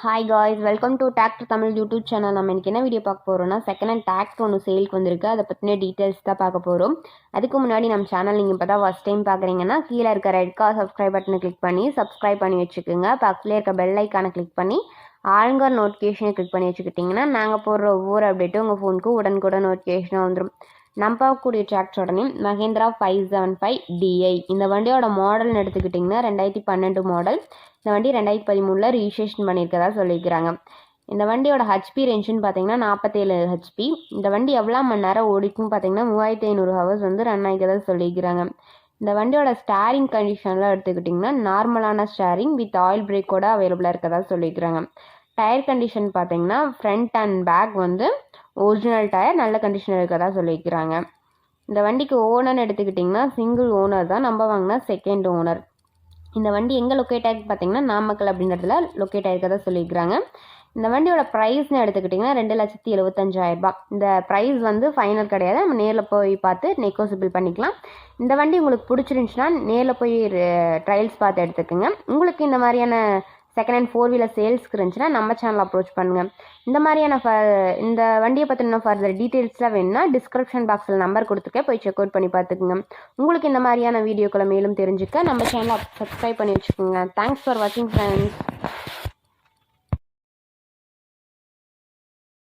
Hi guys welcome to tractor Tamil YouTube channel நம்ம இன்றைக்கி என்ன வீடியோ பார்க்க போகிறோம்னா செகண்ட் ஹேண்ட் டிராக்டர் ஒன்று சேலுக்கு வந்திருக்கு. அதை பற்றின டீட்டெயில்ஸ் தான் பார்க்க போகிறோம் அதுக்கு முன்னாடி நம்ம சேனல் நீங்கள் இப்போ தான் ஃபஸ்ட் டைம் பார்க்குறீங்கன்னா கீழே இருக்க ரெட் கார் சப்ஸ்கிரைப் பட்டனை கிளிக் பண்ணி சப்ஸ்கிரைப் பண்ணி வச்சுக்கோங்க. பக்கத்துலேயே இருக்க பெல் ஐக்கானை கிளிக் பண்ணி ஆளுங்கர் நோட்டிஃபிகேஷனை கிளிக் பண்ணி வச்சுக்கிட்டிங்கன்னா நாங்கள் போடுற ஒவ்வொரு அப்டேட்டும் உங்கள் ஃபோனுக்கு உடனுக்குடன் நோட்டிஃபிகேஷனாக வந்துடும் நம்ம பார்க்கக்கூடிய டிராக்டரோட name Mahindra five seven five DI இந்த வண்டியோட மாடல்னு எடுத்துக்கிட்டிங்கன்னா ரெண்டாயிரத்தி பன்னெண்டு மாடல் இந்த வண்டி ரெண்டாயிரத்தி பதிமூணில் ரிஜிஸ்ட்ரேஷன் பண்ணியிருக்கதா சொல்லியிருக்கிறாங்க இந்த வண்டியோட ஹெச்பி ரேஞ்சுன்னு பார்த்தீங்கன்னா நாற்பத்தேழு ஹெச்பி இந்த வண்டி எவ்வளோ மணி நேரம் ஓடிக்கும் பார்த்தீங்கன்னா மூவாயிரத்தி ஐநூறு ஹவர்ஸ் வந்து ரன் ஆகிக்கதா சொல்லியிருக்கிறாங்க இந்த வண்டியோட ஸ்டேரிங் கண்டிஷன்லாம் எடுத்துக்கிட்டிங்கன்னா நார்மலான ஸ்டேரிங் வித் ஆயில் பிரேக்கோட அவைலபிளாக இருக்கதா சொல்லியிருக்கிறாங்க டயர் கண்டிஷன் பார்த்தீங்கன்னா ஃப்ரண்ட் அண்ட் பேக் வந்து ஒரிஜினல் டயர் நல்ல கண்டிஷனில் இருக்கிறதா சொல்லியிருக்கிறாங்க. இந்த வண்டிக்கு ஓனர்னு எடுத்துக்கிட்டிங்கன்னா சிங்கிள் ஓனர் தான். நம்ம வாங்கினா செகண்ட் ஓனர் இந்த வண்டி எங்கே லொக்கேட் ஆகிருக்கு பார்த்தீங்கன்னா நாமக்கல் அப்படின்றதுல லொக்கேட் ஆகிருக்கதா சொல்லியிருக்கிறாங்க. இந்த வண்டியோட ப்ரைஸ்னு எடுத்துக்கிட்டிங்கன்னா ரெண்டு லட்சத்தி எழுபத்தஞ்சாயிரரூபா இந்த ப்ரைஸ் வந்து ஃபைனல் கிடையாது. நம்ம நேரில் போய் பார்த்து நெகோசிபிள் பண்ணிக்கலாம். இந்த வண்டி உங்களுக்கு பிடிச்சிருந்துச்சுன்னா நேரில் போய் ட்ரையல்ஸ் பார்த்து எடுத்துக்கோங்க. உங்களுக்கு இந்த மாதிரியான செகண்ட் ஹேண்ட் ஃபோர் வீலர் சேல்ஸ்க்கு இருந்துச்சுன்னா நம்ம சேனல் அப்ரோச் பண்ணுங்கள் இந்த மாதிரியான ஃப இந்த வண்டியை பற்றின ஃபர்தர் டீட்டெயில்ஸ்லாம் வேணும்னா டிஸ்கிரிப்ஷன் பாக்ஸில் நம்பர் கொடுத்துருக்கேன் போய் செக் அவுட் பண்ணி பார்த்துக்குங்க. உங்களுக்கு இந்த மாதிரியான வீடியோக்களை மேலும் தெரிஞ்சுக்க நம்ம சேனலை சப்ஸ்கிரைப் பண்ணி வச்சுக்கோங்க. தேங்க்ஸ் ஃபார் வாட்சிங் ஃப்ரெண்ட்ஸ்